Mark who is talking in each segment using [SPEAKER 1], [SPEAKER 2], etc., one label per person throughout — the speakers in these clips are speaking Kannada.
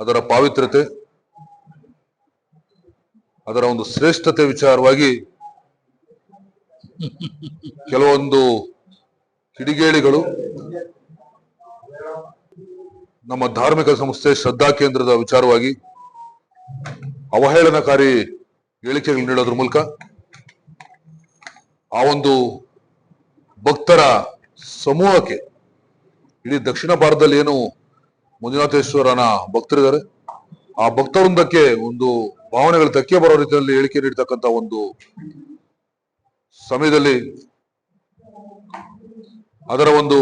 [SPEAKER 1] ಅದರ ಪಾವಿತ್ರ್ಯತೆ, ಅದರ ಒಂದು ಶ್ರೇಷ್ಠತೆ ವಿಚಾರವಾಗಿ ಕೆಲವೊಂದು ಕಿಡಿಗೇಡಿಗಳು ನಮ್ಮ ಧಾರ್ಮಿಕ ಸಂಸ್ಥೆ ಶ್ರದ್ಧಾ ಕೇಂದ್ರದ ವಿಚಾರವಾಗಿ ಅವಹೇಳನಕಾರಿ ಹೇಳಿಕೆಗಳು ನೀಡೋದ್ರ ಮೂಲಕ ಆ ಒಂದು ಭಕ್ತರ ಸಮೂಹಕ್ಕೆ, ಇಡೀ ದಕ್ಷಿಣ ಭಾರತದಲ್ಲಿ ಏನು ಮಂಜುನಾಥೇಶ್ವರನ ಭಕ್ತರಿದ್ದಾರೆ. ಆ ಭಕ್ತವೃಂದಕ್ಕೆ ಒಂದು ಭಾವನೆಗಳು ಧಕ್ಕೆ ಬರೋ ರೀತಿಯಲ್ಲಿ ಹೇಳಿಕೆ ನೀಡತಕ್ಕಂತ ಒಂದು ಸಮಯದಲ್ಲಿ ಅದರ ಒಂದು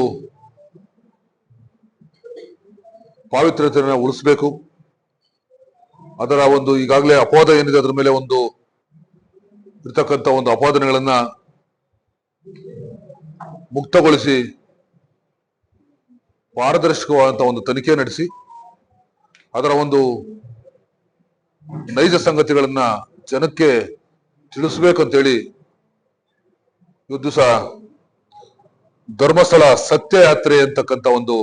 [SPEAKER 1] ಪಾವಿತ್ರ್ಯತೆಯನ್ನು ಉಳಿಸ್ಬೇಕು. ಅದರ ಒಂದು ಈಗಾಗಲೇ ಅಪವಾದ ಏನಿದೆ ಅದರ ಮೇಲೆ ಒಂದು ಇರ್ತಕ್ಕಂಥ ಒಂದು ಅಪಾದನೆಗಳನ್ನ ಮುಕ್ತಗೊಳಿಸಿ ಪಾರದರ್ಶಕವಾದಂತಹ ಒಂದು ತನಿಖೆ ನಡೆಸಿ ಅದರ ಒಂದು ನೈಜ ಸಂಗತಿಗಳನ್ನ ಜನಕ್ಕೆ ತಿಳಿಸ್ಬೇಕಂತೇಳಿ ಇವತ್ತು ದಿವಸ ಧರ್ಮಸ್ಥಳ ಸತ್ಯ ಯಾತ್ರೆ ಅಂತಕ್ಕಂಥ ಒಂದು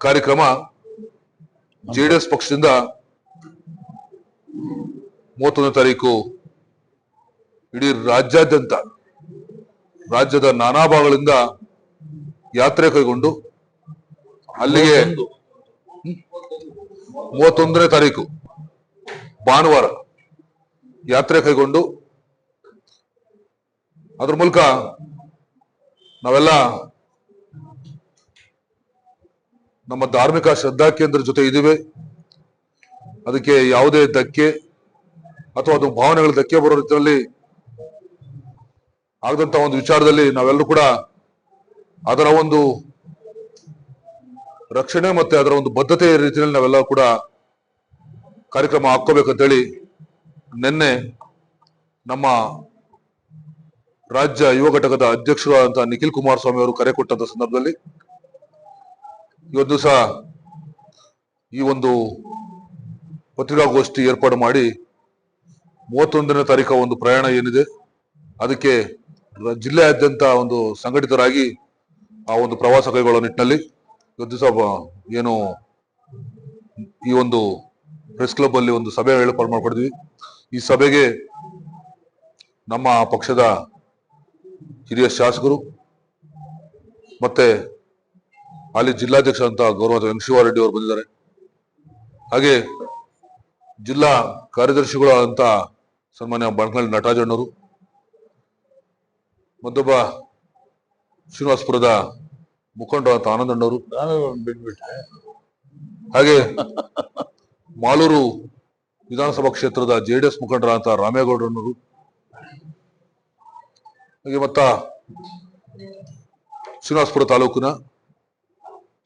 [SPEAKER 1] ಕಾರ್ಯಕ್ರಮ ಜೆಡಿಎಸ್ ಪಕ್ಷದಿಂದ ಮೂವತ್ತೊಂದನೇ ತಾರೀಕು ಇಡೀ ರಾಜ್ಯಾದ್ಯಂತ, ರಾಜ್ಯದ ನಾನಾ ಭಾಗಗಳಿಂದ ಯಾತ್ರೆ ಕೈಗೊಂಡು ಅಲ್ಲಿಗೆ ಮೂವತ್ತೊಂದನೇ ತಾರೀಕು, ಭಾನುವಾರ ಯಾತ್ರೆ ಕೈಗೊಂಡು ಅದ್ರ ಮೂಲಕ ನಾವೆಲ್ಲ ನಮ್ಮ ಧಾರ್ಮಿಕ ಶ್ರದ್ಧಾ ಕೇಂದ್ರ ಜೊತೆ ಇದ್ದೀವಿ. ಅದಕ್ಕೆ ಯಾವುದೇ ಧಕ್ಕೆ ಅಥವಾ ಅದು ಭಾವನೆಗಳ ಧಕ್ಕೆ ಬರೋ ರೀತಿಯಲ್ಲಿ ಆಗದಂತ ಒಂದು ವಿಚಾರದಲ್ಲಿ ನಾವೆಲ್ಲರೂ ಕೂಡ ಅದರ ಒಂದು ರಕ್ಷಣೆ ಮತ್ತೆ ಅದರ ಒಂದು ಬದ್ಧತೆಯ ರೀತಿಯಲ್ಲಿ ನಾವೆಲ್ಲ ಕೂಡ ಕಾರ್ಯಕ್ರಮ ಹಾಕೋಬೇಕಂತೇಳಿ ನಿನ್ನೆ ನಮ್ಮ ರಾಜ್ಯ ಯುವ ಘಟಕದ ಅಧ್ಯಕ್ಷರಾದಂತಹ ನಿಖಿಲ್ ಕುಮಾರಸ್ವಾಮಿ ಅವರು ಕರೆ ಕೊಟ್ಟಂತ ಸಂದರ್ಭದಲ್ಲಿ ಇವತ್ತು ಸಹ ಈ ಒಂದು ಪತ್ರಿಕಾಗೋಷ್ಠಿ ಏರ್ಪಾಡು ಮಾಡಿ ಮೂವತ್ತೊಂದನೇ ತಾರೀಕ ಒಂದು ಪ್ರಯಾಣ ಏನಿದೆ, ಅದಕ್ಕೆ ಜಿಲ್ಲೆಯಾದ್ಯಂತ ಒಂದು ಸಂಘಟಿತರಾಗಿ ಆ ಒಂದು ಪ್ರವಾಸ ಕೈಗೊಳ್ಳುವ ನಿಟ್ಟಿನಲ್ಲಿ ಇವತ್ತು ಸಾಬ ಏನು ಈ ಒಂದು ಪ್ರೆಸ್ ಕ್ಲಬ್ ಅಲ್ಲಿ ಒಂದು ಸಭೆ ಏರ್ಪಾಡು ಮಾಡ್ಕೊಂಡಿದ್ವಿ ಈ ಸಭೆಗೆ ನಮ್ಮ ಪಕ್ಷದ ಹಿರಿಯ ಶಾಸಕರು ಮತ್ತೆ ಅಲ್ಲಿ ಜಿಲ್ಲಾಧ್ಯಕ್ಷ ಅಂತ ಗೌರವ ಎಂ ಶಿವಾರೆಡ್ಡಿ ಅವರು ಬಂದಿದ್ದಾರೆ. ಹಾಗೆ ಜಿಲ್ಲಾ ಕಾರ್ಯದರ್ಶಿಗಳು ಅಂತ ಸನ್ಮಾನ್ಯ ಬಣಕಲ್ ನಟರಾಜಣ್ಣವರು, ಮತ್ತೊಬ್ಬ ಶ್ರೀನಿವಾಸಪುರದ ಮುಖಂಡ ಅಂತ ಆನಂದಣ್ಣವರು
[SPEAKER 2] ನಾನು ಬಿಟ್ಬಿಟ್ಟೆ.
[SPEAKER 1] ಹಾಗೆ ಮಾಲೂರು ವಿಧಾನಸಭಾ ಕ್ಷೇತ್ರದ ಜೆಡಿಎಸ್ ಮುಖಂಡರ ಅಂತ ರಾಮೇಗೌಡರನ್ನರು. ಹಾಗೆ ಮತ್ತ ಶ್ರೀನಿವಾಸಪುರ ತಾಲೂಕಿನ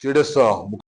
[SPEAKER 1] ಜೆಡಿಎಸ್